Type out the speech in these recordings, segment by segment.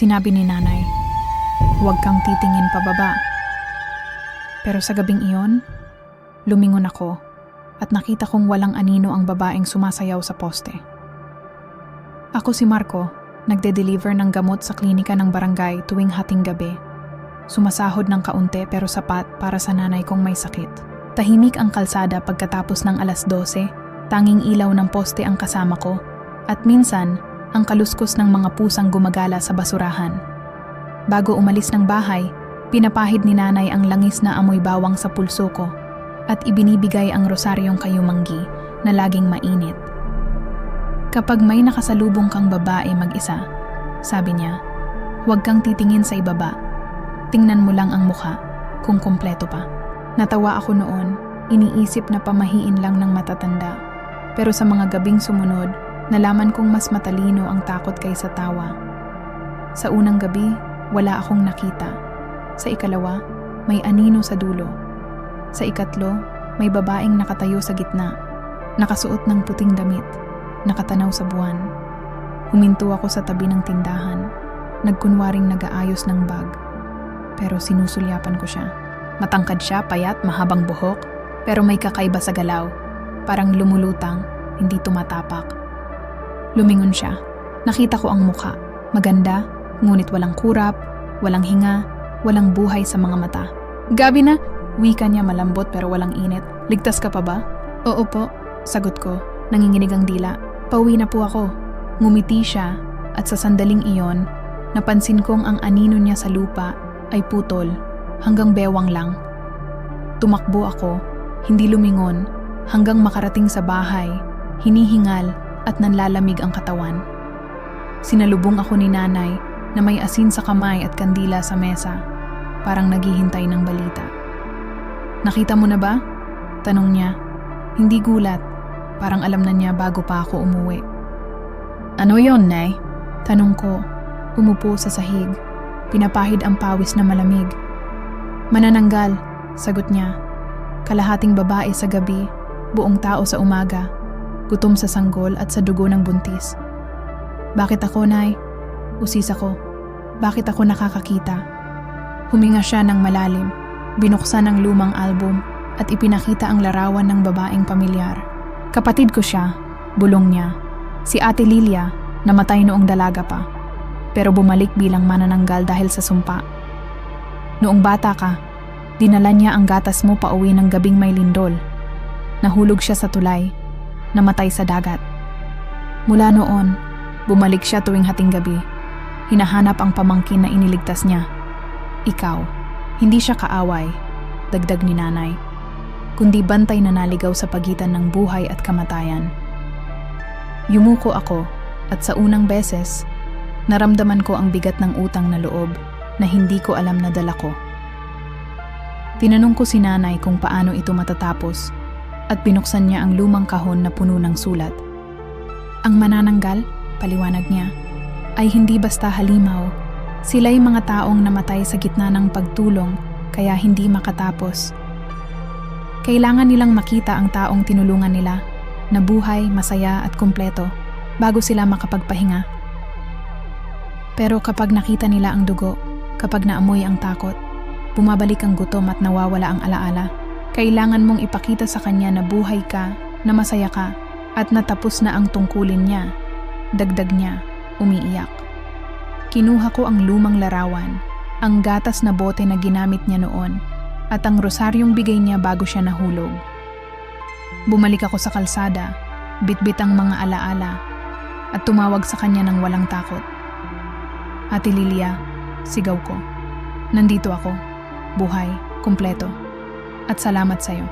Sinabi ni nanay, huwag kang titingin pababa. Pero sa gabing iyon, lumingon ako at nakita kong walang anino ang babaeng sumasayaw sa poste. Ako si Marco, nagde-deliver ng gamot sa klinika ng barangay tuwing hating gabi. Sumasahod ng kaunti pero sapat para sa nanay kong may sakit. Tahimik ang kalsada pagkatapos ng alas 12, tanging ilaw ng poste ang kasama ko, at minsan, ang kaluskos ng mga pusang gumagala sa basurahan. Bago umalis ng bahay, pinapahid ni nanay ang langis na amoy bawang sa pulso ko at ibinibigay ang rosaryong kayumanggi na laging mainit. Kapag may nakasalubong kang babae mag-isa, sabi niya, huwag kang titingin sa ibaba. Tingnan mo lang ang mukha, kung kompleto pa. Natawa ako noon, iniisip na pamahiin lang ng matatanda. Pero sa mga gabing sumunod, nalaman kong mas matalino ang takot kaysa tawa. Sa unang gabi, wala akong nakita. Sa ikalawa, may anino sa dulo. Sa ikatlo, may babaeng nakatayo sa gitna, nakasuot ng puting damit, nakatanaw sa buwan. Huminto ako sa tabi ng tindahan, nagkunwaring nagaayos ng bag. Pero sinusulyapan ko siya. Matangkad siya, payat, mahabang buhok, pero may kakaiba sa galaw. Parang lumulutang, hindi tumatapak. Lumingon siya. Nakita ko ang mukha. Maganda, ngunit walang kurap, walang hinga, walang buhay sa mga mata. Gabi na, wika niya malambot pero walang init. Ligtas ka pa ba? Oo po, sagot ko. Nanginginig ang dila. Pauwi na po ako. Ngumiti siya at sa sandaling iyon, napansin kong ang anino niya sa lupa ay putol hanggang bewang lang. Tumakbo ako, hindi lumingon, hanggang makarating sa bahay, hinihingal at nanlalamig ang katawan. Sinalubong ako ni nanay na may asin sa kamay at kandila sa mesa, parang naghihintay ng balita. Nakita mo na ba? Tanong niya. Hindi gulat, parang alam na niya bago pa ako umuwi. Ano yon, Nay? Tanong ko, umupo sa sahig, pinapahid ang pawis na malamig. Manananggal, sagot niya. Kalahating babae sa gabi, buong tao sa umaga, gutom sa sanggol at sa dugo ng buntis. Bakit ako, Nay? Usis ako. Bakit ako nakakakita? Huminga siya ng malalim, binuksan ang lumang album at ipinakita ang larawan ng babaeng pamilyar. Kapatid ko siya, bulong niya. Si Ate Lilia, namatay noong dalaga pa. Pero bumalik bilang manananggal dahil sa sumpa. Noong bata ka, dinala niya ang gatas mo pauwi ng gabing may lindol. Nahulog siya sa tulay, namatay sa dagat. Mula noon, bumalik siya tuwing hating gabi. Hinahanap ang pamangkin na iniligtas niya. Ikaw, hindi siya kaaway, dagdag ni nanay, kundi bantay na naligaw sa pagitan ng buhay at kamatayan. Yumuko ako at sa unang beses, naramdaman ko ang bigat ng utang na loob na hindi ko alam na dala ko. Tinanong ko si nanay kung paano ito matatapos at binuksan niya ang lumang kahon na puno ng sulat. Ang manananggal, paliwanag niya, ay hindi basta halimaw. Sila'y mga taong namatay sa gitna ng pagtulong kaya hindi makatapos. Kailangan nilang makita ang taong tinulungan nila na buhay, masaya at kumpleto bago sila makapagpahinga. Pero kapag nakita nila ang dugo, kapag naamoy ang takot, bumabalik ang gutom at nawawala ang alaala. Kailangan mong ipakita sa kanya na buhay ka, na masaya ka, at natapos na ang tungkulin niya. Dagdag niya, umiiyak. Kinuha ko ang lumang larawan, ang gatas na bote na ginamit niya noon, at ang rosaryong bigay niya bago siya nahulog. Bumalik ako sa kalsada, bitbit ang mga alaala, at tumawag sa kanya ng walang takot. Ate Lilia, sigaw ko. Nandito ako, buhay, kumpleto. At salamat sa'yo.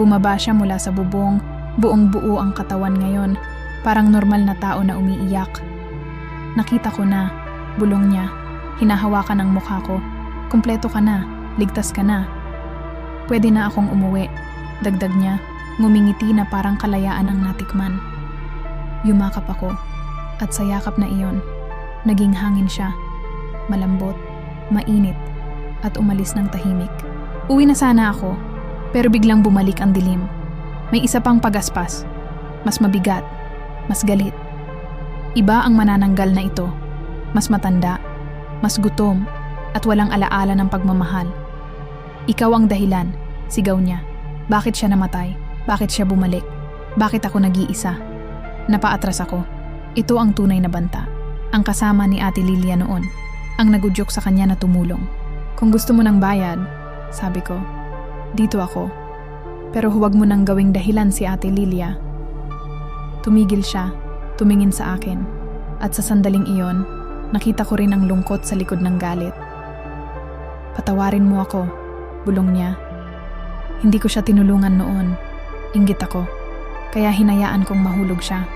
Bumaba siya mula sa bubong, buong buo ang katawan ngayon, parang normal na tao na umiiyak. Nakita ko na, bulong niya, hinahawakan ang mukha ko. Kumpleto ka na, ligtas ka na. Pwede na akong umuwi, dagdag niya, ngumingiti na parang kalayaan ang natikman. Yumakap ako, at sa yakap na iyon, naging hangin siya, malambot, mainit, at umalis ng tahimik. Uwi na sana ako, pero biglang bumalik ang dilim. May isa pang pagaspas, mas mabigat, mas galit. Iba ang manananggal na ito, mas matanda, mas gutom, at walang alaala ng pagmamahal. Ikaw ang dahilan, sigaw niya. Bakit siya namatay? Bakit siya bumalik? Bakit ako nag-iisa? Napaatras ako. Ito ang tunay na banta. Ang kasama ni Ate Lilia noon. Ang nagudyok sa kanya na tumulong. Kung gusto mo ng bayad, sabi ko, dito ako. Pero huwag mo nang gawing dahilan si Ate Lilia. Tumigil siya, tumingin sa akin. At sa sandaling iyon, nakita ko rin ang lungkot sa likod ng galit. Patawarin mo ako, bulong niya. Hindi ko siya tinulungan noon. Inggit ako. Kaya hinayaan kong mahulog siya.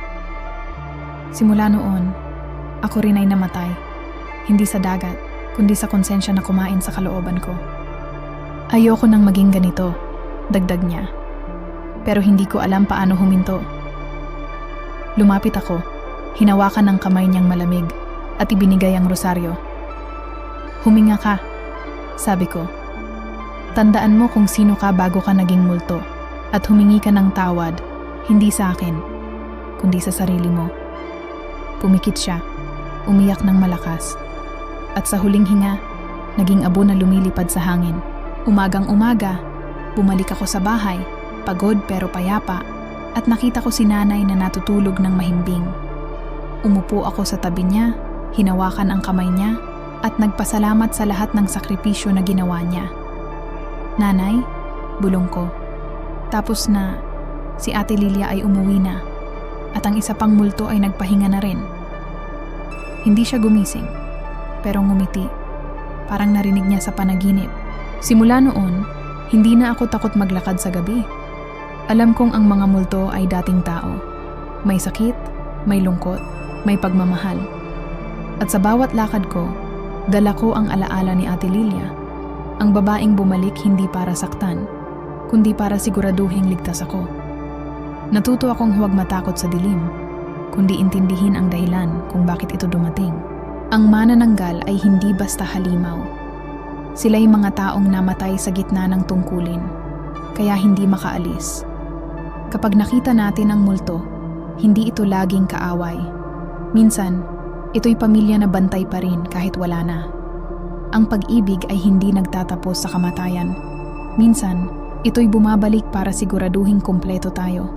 Simula noon, ako rin ay namatay. Hindi sa dagat, kundi sa konsensya na kumain sa kalooban ko. Ayoko nang maging ganito, dagdag niya. Pero hindi ko alam paano huminto. Lumapit ako, hinawakan ng kamay niyang malamig at ibinigay ang rosaryo. Huminga ka, sabi ko. Tandaan mo kung sino ka bago ka naging multo at humingi ka ng tawad, hindi sa akin, kundi sa sarili mo. Pumikit siya, umiyak ng malakas. At sa huling hinga, naging abo na lumilipad sa hangin. Umagang umaga, bumalik ako sa bahay, pagod pero payapa, at nakita ko si nanay na natutulog ng mahimbing. Umupo ako sa tabi niya, hinawakan ang kamay niya, at nagpasalamat sa lahat ng sakripisyo na ginawa niya. Nanay, bulong ko. Tapos na, si Ate Lilia ay umuwi na, at ang isa pang multo ay nagpahinga na rin. Hindi siya gumising, pero ngumiti. Parang narinig niya sa panaginip. Simula noon, hindi na ako takot maglakad sa gabi. Alam kong ang mga multo ay dating tao. May sakit, may lungkot, may pagmamahal. At sa bawat lakad ko, dala ko ang alaala ni Ate Lilia. Ang babaeng bumalik hindi para saktan, kundi para siguraduhing ligtas ako. Natuto akong huwag matakot sa dilim, kundi intindihin ang dahilan kung bakit ito dumating. Ang manananggal ay hindi basta halimaw. Sila'y mga taong namatay sa gitna ng tungkulin, kaya hindi makaalis. Kapag nakita natin ang multo, hindi ito laging kaaway. Minsan, ito'y pamilya na bantay pa rin kahit wala na. Ang pag-ibig ay hindi nagtatapos sa kamatayan. Minsan, ito'y bumabalik para siguraduhing kumpleto tayo.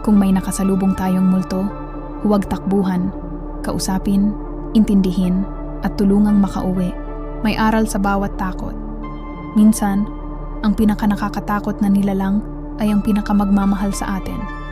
Kung may nakasalubong tayong multo, huwag takbuhan, kausapin, intindihin, at tulungang makauwi. May aral sa bawat takot. Minsan, ang pinaka nakakatakot na nilalang ay ang pinakamagmamahal sa atin.